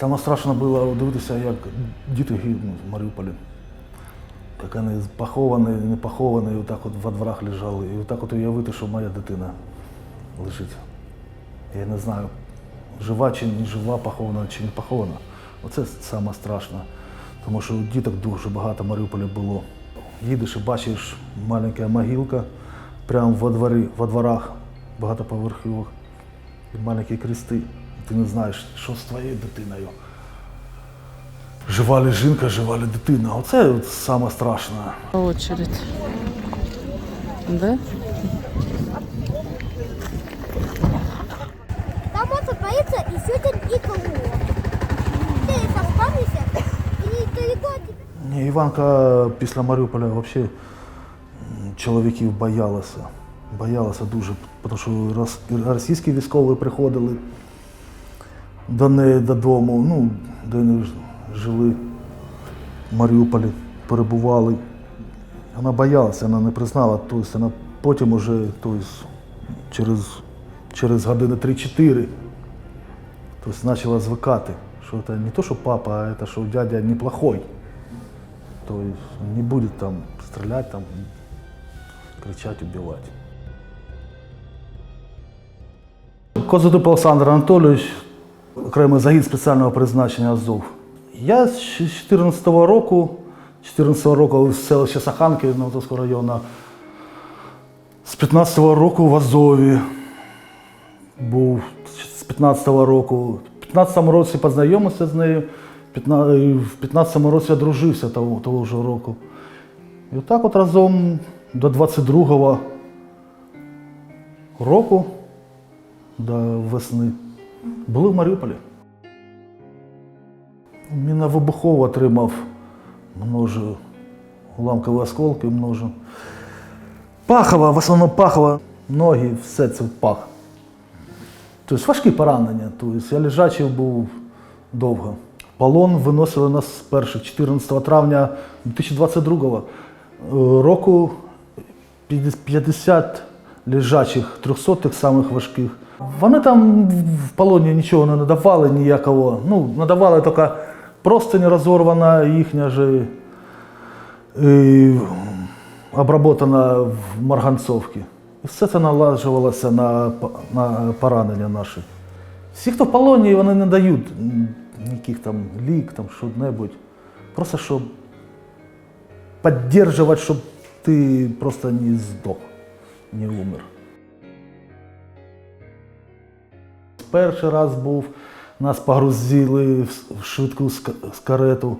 Саме страшно було дивитися, як діти гинуть в Маріуполі. Як вони поховані, не поховані, і отак от во дворах лежали. І отак от уявити, що моя дитина лежить. Я не знаю, жива чи не жива, похована чи не похована. Оце саме страшне. Тому що діток дуже багато в Маріуполі було. Їдеш і бачиш маленька могилка прямо во, дворі, во дворах багатоповерхових і маленькі крести. Ти не знаєш, що з твоєю дитиною. Жива ли жінка, жива ли дитина. Оце от саме страшне. Очередь. Да? Там может появиться и сегодня никого. Ты это вспомнишься? И далеко. Ні, Іванка після Маріуполя взагалі чоловіків боялася. Боялася дуже, тому що російські військові приходили до неї додому, ну, де вони жили в Маріуполі, перебували. Вона боялася, вона не признала, тобто вона потім уже тобто, через, через години 3-4 тобто, почала звикати, що це не то, що папа, а це, що дядя неплохой. То есть не будет там стрелять, там, кричать, убивать. Козадуб Олександр Анатолійович, окремий загін спеціального призначення Азов. Я з 2014 року, 14 року в селищі Саханки Новотовського району, з 15 року в Азові був з 15-го року. В 15-му році познайомився з нею, в 15-му році одружився того, того ж року. І отак от разом до 22-го року, до весни, були в Маріуполі. Мінно-вибухово отримав множу уламкові осколки, множу. Пахова, в основному пахова, ноги, все це пах. Тобто важкі поранення. Тобто я лежачий був довго. Полон виносили нас перших 14 травня 2022 року 50 лежачих, 300 тих самих важких. Вони там в полоні нічого не надавали ніякого. Ну, надавали тільки простиня розорвана їхня же. І обработана в марганцовці. І все це налажувалося на, на поранення наші. Всі, хто в полоні, вони не дають ніяких там лік, там що-небудь. Просто щоб підтримувати, щоб ти просто не здох, не умер. Перший раз був, нас погрузили в с- в швидку ск- з карету.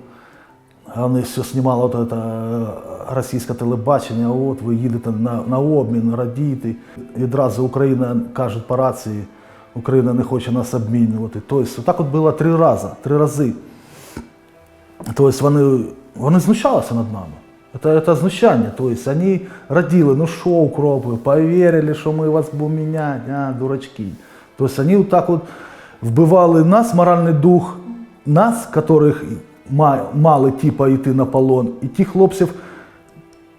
А Вони все знімали от это е, російське телебачення, от ви їдете на, на обмін, радіти. І одразу Україна кажуть по рації, Україна не хоче нас обмінювати. Тобто, так от було три рази, три рази. Тобто вони, вони знущалися над нами. Это, это знущання. Тобто вони раділи, ну що, укропи, повірили, що ми вас будемо міняти, а, дурачки. Тобто вони так от вбивали нас, моральний дух, нас, яких мали типа йти на полон, і ті хлопців,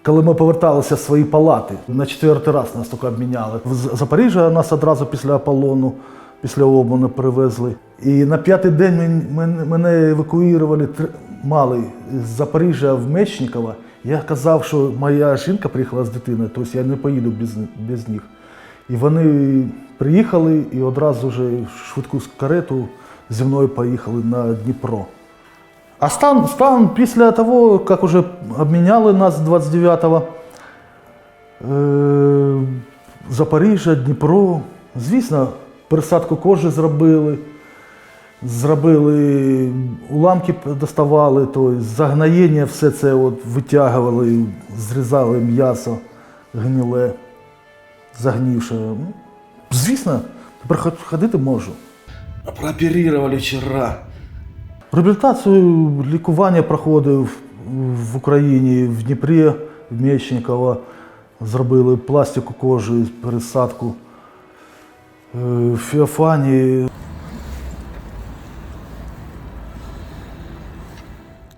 коли ми поверталися в свої палати, на четвертий раз нас тільки обміняли. В Запоріжжя нас одразу після Аполлону, після обміну привезли. І на п'ятий день мен- мен- мене евакуювали, тр- мали з Запоріжжя в Мечникова. Я казав, що моя жінка приїхала з дитиною, тобто я не поїду без, без них. І вони приїхали і одразу вже швидку карету зі мною поїхали на Дніпро. А стан, стан після того, як вже обміняли нас 29-го, е, Запоріжжя, Дніпро, звісно, пересадку кожи зробили, зробили, уламки доставали, то загноєння, все це от витягували, зрізали м'ясо гніле, загнівше. Ну, Звісно, тепер ходити можу. Прооперували вчора. Реабілітацію, лікування проходив в Україні, в Дніпрі, в Мечникова. Зробили пластику кожи, пересадку. Е, В Феофані.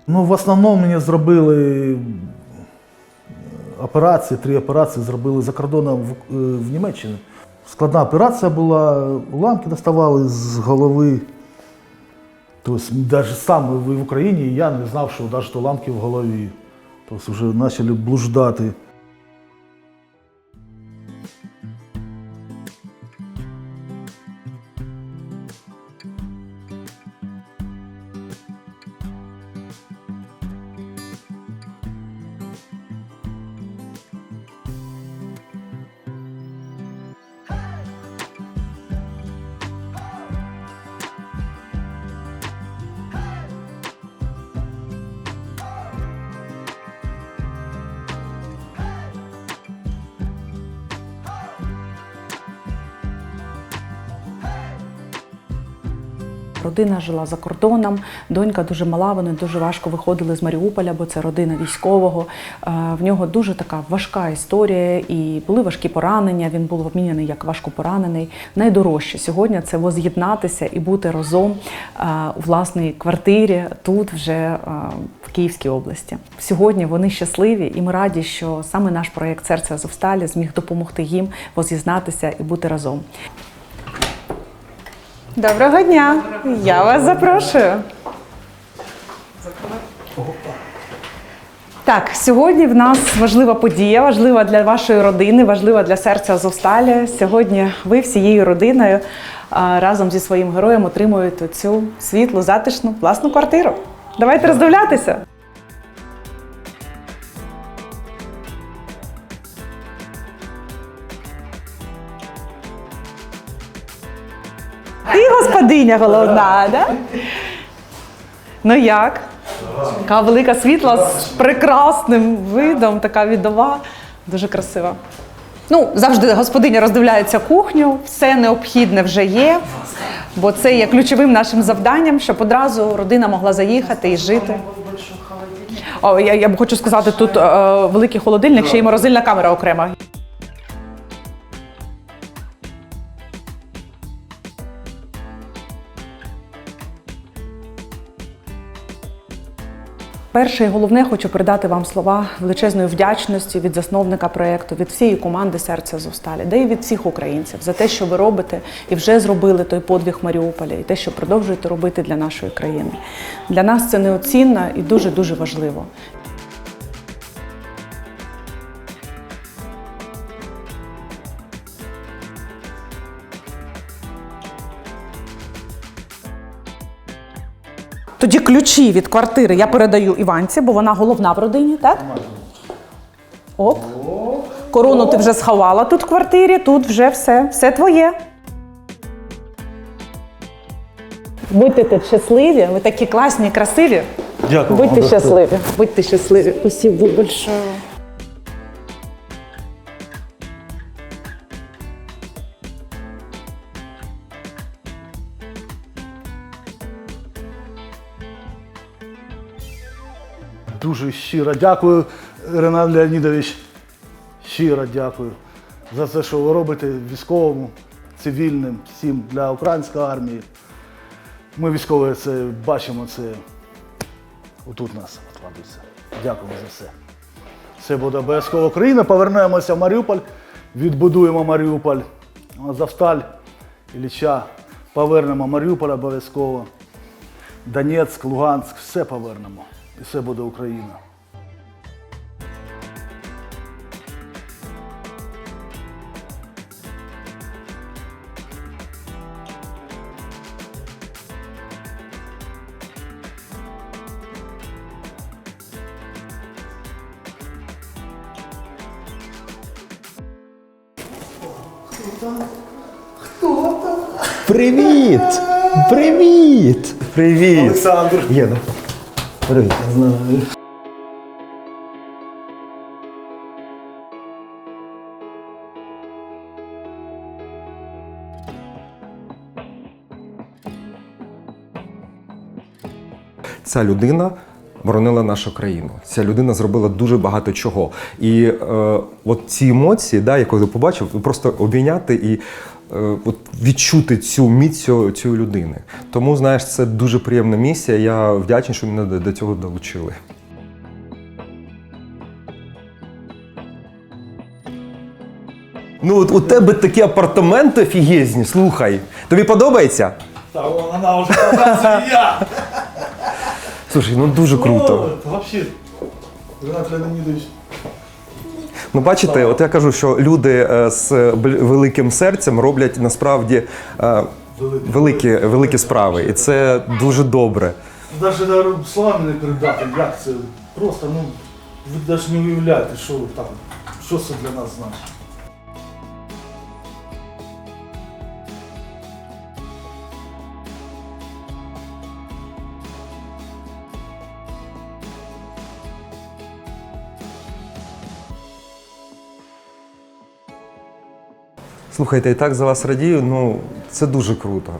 Ну, в основному мені зробили операції, три операції зробили за кордоном в, е, в Німеччині. Складна операція була, уламки доставали з голови. Тобто, навіть сам в Україні я не знав, що навіть уламки в голові. Тобто вже почали блуждати. Родина жила за кордоном, донька дуже мала, вони дуже важко виходили з Маріуполя, бо це родина військового. Е, В нього дуже така важка історія, і були важкі поранення. Він був обміняний як важко поранений. Найдорожче сьогодні це воз'єднатися і бути разом е, у власній квартирі тут, вже е, в Київській області. Сьогодні вони щасливі, і ми раді, що саме наш проєкт Серце Азовсталі зміг допомогти їм воз'єднатися і бути разом. Доброго дня! Я вас запрошую. Так, сьогодні в нас важлива подія, важлива для вашої родини, важлива для серця Азовсталі. Сьогодні ви всією родиною разом зі своїм героєм отримуєте цю світлу, затишну власну квартиру. Давайте роздивлятися. Ти господиня головна, да? Ну як? Така велика світла з прекрасним видом, така відова, дуже красива. Ну, завжди господиня роздивляється кухню, все необхідне вже є, бо це є ключовим нашим завданням, щоб одразу родина могла заїхати і жити. О, я, я б хочу сказати, тут е, великий холодильник, ще й морозильна камера окрема. Перше і головне хочу передати вам слова величезної вдячності від засновника проєкту, від всієї команди серця Зосталі, де і від всіх українців за те, що ви робите і вже зробили той подвиг Маріуполя, і те, що продовжуєте робити для нашої країни. Для нас це неоцінно і дуже дуже важливо. Тоді ключі від квартири я передаю Іванці, бо вона головна в родині, так? Оп. Корону ти вже сховала тут в квартирі, тут вже все, все твоє. Будьте тут щасливі, ви такі класні, красиві. Дякую. Будьте щасливі, будьте щасливі. Спасибо большое. Дуже щиро дякую, Ренат Леонідович. Щиро дякую за те, що ви робите військовому, цивільним, всім для української армії. Ми військові це бачимо, це отут нас откладується. Дякуємо за все. Все буде обов'язково Україна. Повернемося в Маріуполь, відбудуємо Маріуполь, Азовсталь, Ілліча. Повернемо Маріуполь обов'язково. Донецьк, Луганськ, все повернемо. І все буде Україна. Хто? Привіт! Привіт! Привіт! Олександр. Є, да? Привіт. Ця людина боронила нашу країну. Ця людина зробила дуже багато чого. І е, от ці емоції, да, яку я побачив, просто обійняти і от відчути цю міць цього- цієї людини. Тому, знаєш, це дуже приємна місія. Я вдячний, що мене до- цього долучили. Ну, от у тебе такі апартаменти офігезні, слухай. Тобі подобається? Да вон она уже я. Слушай, ну дуже круто. Вообще, Ренат Леонидович. Ну, бачите, от я кажу, що люди е, з великим серцем роблять насправді е, великі, великі справи, і це дуже добре. Навіть на словами не передати, як це. Просто, ну, ви навіть не уявляєте, що там, що це для нас значить. Слухайте, і так за вас радію. Ну це дуже круто.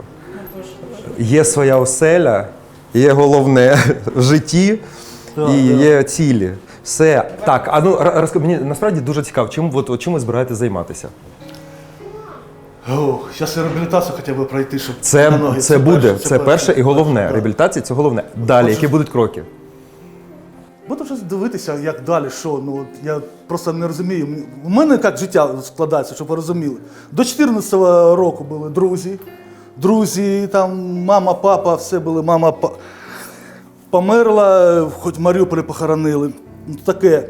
Є своя оселя, є головне в житті і є цілі. Все так. А ну розкажи, мені насправді дуже цікаво, чим от, от чим ви збираєтесь займатися? Ох, зараз реабілітацію хоча б пройти, щоб Це, на ноги. це, буде, це, перше і головне. Реабілітація це головне. Далі, які будуть кроки? Буду вже дивитися, як далі, що. Ну, от я просто не розумію. У мене як життя складається, щоб ви розуміли. До 14-го року були друзі. Друзі, там мама, папа, все були. Мама па- померла, хоч Маріуполі похоронили. Ну, Таке.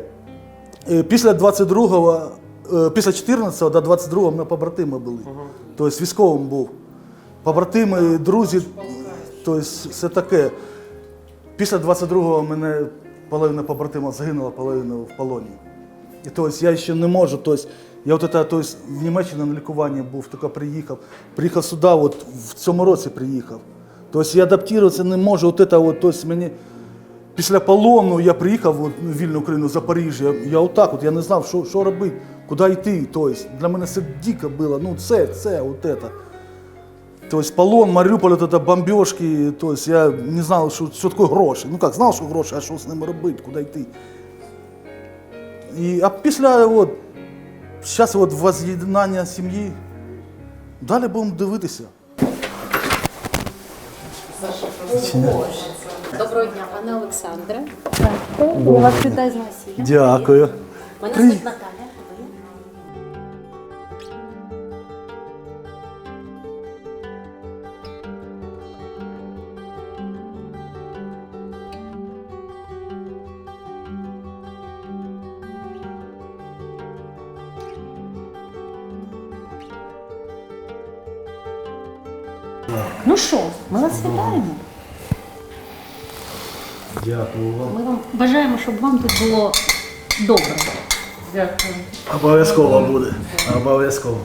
Е, Після 22-го, е, після 14-го до 22-го ми побратими були. Тобто військовим був. Побратими, друзі, тобто все таке. Після 22-го мене половина побратима загинула, половина в полоні. І тобто я ще не можу. Тобто, я от это, тобто, в Німеччині на лікуванні був, тільки приїхав. Приїхав сюди, от в цьому році приїхав. Тобто я адаптуватися не можу. От это, от, тобто, мені після полону я приїхав от, в вільну Україну, в Запоріжжя. Я отак, от, я не знав, що, що робити, куди йти. Тобто, для мене це дико було. Ну, це, це, от это. То есть полон, Маріуполь, вот это бомбежки, то есть я не знал, что, что такое гроші. Ну как, знав, що гроші, а що з ними робити, куди йти. І, а після от, зараз от воз'єднання сім'ї, далі будемо дивитися. Доброго дня, пане Олександре. Я вас вітаю з. Дякую. Мене звуть Наталя. Ну що, ми вас вітаємо. Дякую вам. Ми вам бажаємо, щоб вам тут було добре. Дякую. Обов'язково буде. Обов'язково.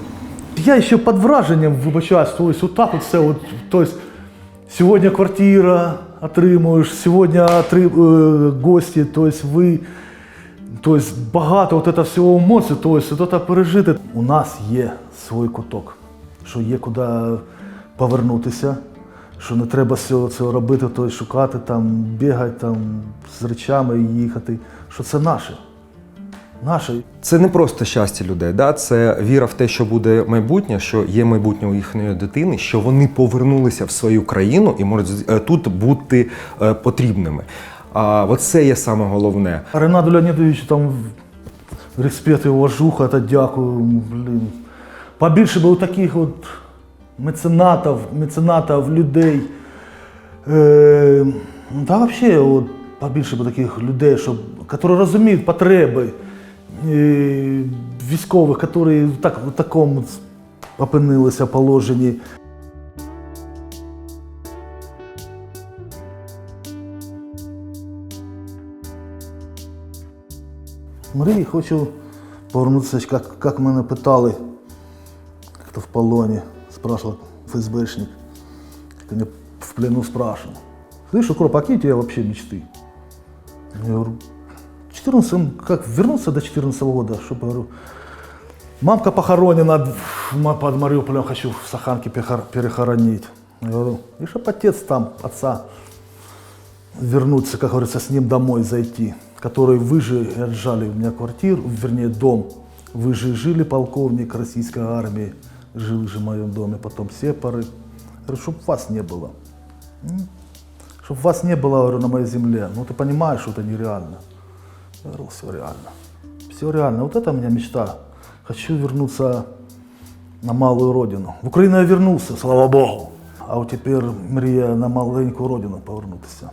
Я ще під враженням вибачаюсь, тобто отак от все. От, тобто, сьогодні квартира отримуєш, сьогодні отри... е, гості, тобто ви. Тобто багато от це всього емоцій, тобто от це пережити. У нас є свій куток, що є куди повернутися, що не треба всього цього робити, тобто шукати, там, бігати там, з речами і їхати. Що це наше. Наше. Це не просто щастя людей, да? це віра в те, що буде майбутнє, що є майбутнє у їхньої дитини, що вони повернулися в свою країну і можуть е, тут бути е, потрібними. А от це є саме головне. Ренаду Леонідовичу там респект і уважуха, та дякую. Блін. Побільше було таких от меценатів, меценатів, людей. Е, та взагалі, от, побільше було таких людей, щоб, які розуміють потреби е, військових, які так, в такому опинилися положенні. Мрії хочу повернутися, як, як мене питали, як-то в полоні, спрашивал ФСБшник, как меня в плену спрашивал. Слышь, Укроп, а какие у тебя вообще мечты? Я говорю, 14, как вернуться до 14 года, чтобы, говорю, мамка похоронена под Мариуполем, хочу в Саханке перехор- перехоронить. Я говорю, и чтоб отец там, отца, вернуться, как говорится, с ним домой зайти, которые выжили и отжали у меня квартиру, вернее дом. Вы же жили, полковник российской армии, жил же в моем доме, потом сепары. Говорю, чтобы вас не было. Чтобы вас не было, говорю, на моей земле. Ну ты понимаешь, что это нереально. Я говорю, все реально. Все реально. Вот это у меня мечта. Хочу вернуться на малую родину. В Украину я вернулся, слава Богу. а от тепер мріє на маленьку родину повернутися.